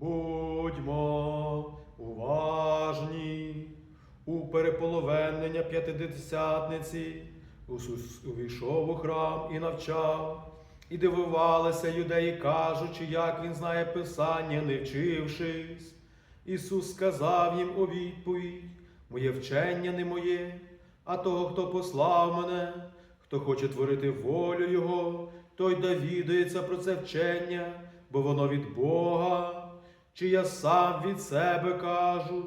Будьмо уважні у переполовенення п'ятидесятниці. Ісус увійшов у храм і навчав, і дивувалися юдеї, кажучи, як він знає Писання, не вчившись. Ісус сказав їм у відповідь: Моє вчення не моє, а того, хто послав мене, хто хоче творити волю Його, той довідається про це вчення, бо воно від Бога. Чи я сам від себе кажу?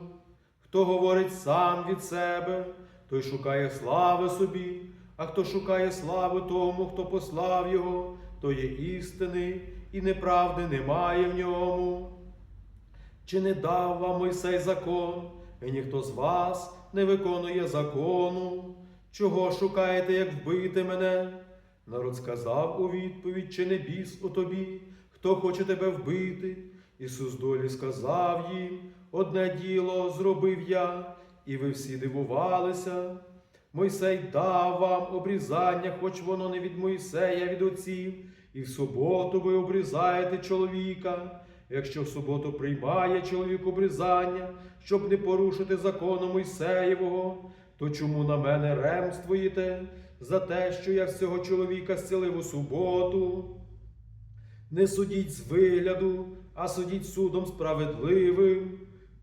Хто говорить сам від себе, той шукає слави собі, а хто шукає слави тому, хто послав його, то є істини, і неправди немає в ньому. Чи не дав вам Мойсей закон, і ніхто з вас не виконує закону? Чого шукаєте, як вбити мене? Народ сказав у відповідь, чи не біс у тобі, хто хоче тебе вбити? Ісус долі сказав їм, одне діло зробив я, і ви всі дивувалися. Мойсей дав вам обрізання, хоч воно не від Мойсея, від отців, і в суботу ви обрізаєте чоловіка. Якщо в суботу приймає чоловік обрізання, щоб не порушити закону Мойсеєвого, то чому на мене ремствуєте за те, що я всього чоловіка зцілив у суботу? Не судіть з вигляду, а судіть судом справедливим.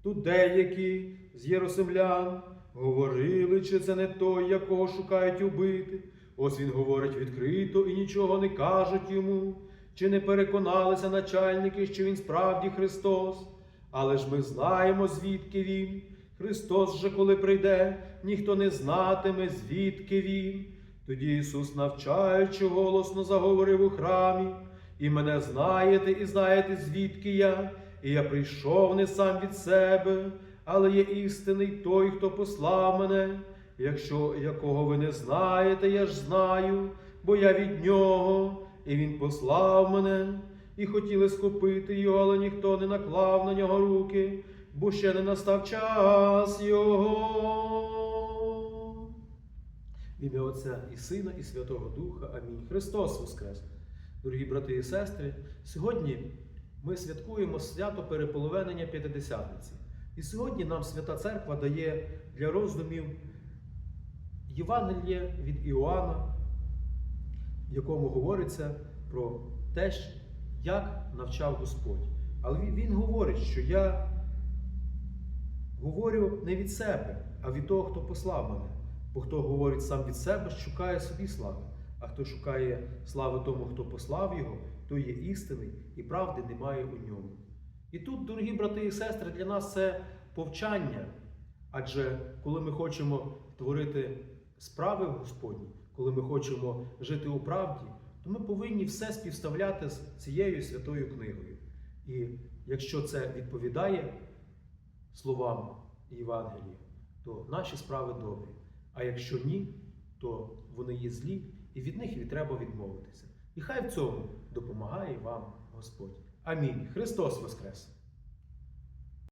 Тут деякі з єрусимлян говорили, чи це не той, якого шукають убити. Ось він говорить відкрито і нічого не кажуть йому. Чи не переконалися начальники, що він справді Христос? Але ж ми знаємо, звідки він. Христос же, коли прийде, ніхто не знатиме, звідки він. Тоді Ісус, навчаючи, голосно заговорив у храмі. І мене знаєте, і знаєте, звідки я, і я прийшов не сам від себе, але є істинний той, хто послав мене. Якщо якого ви не знаєте, я ж знаю, бо я від нього, і він послав мене, і хотіли схопити його, але ніхто не наклав на нього руки, бо ще не настав час його. В ім'я Отця і Сина, і Святого Духа. Амінь. Христос Воскрес! Дорогі брати і сестри, сьогодні ми святкуємо свято переполовинення П'ятидесятниці. І сьогодні нам Свята Церква дає для роздумів Євангеліє від Іоанна, в якому говориться про те, як навчав Господь. Але він говорить, що я говорю не від себе, а від того, хто послав мене. Бо хто говорить сам від себе, шукає собі слави. А хто шукає слави тому, хто послав його, той є істинний і правди немає у ньому. І тут, дорогі брати і сестри, для нас це повчання. Адже коли ми хочемо творити справи Господні, коли ми хочемо жити у правді, то ми повинні все співставляти з цією святою книгою. І якщо це відповідає словам Євангелія, то наші справи добрі. А якщо ні, то вони є злі, і від них і треба відмовитися. І хай в цьому допомагає вам Господь. Амінь. Христос Воскрес!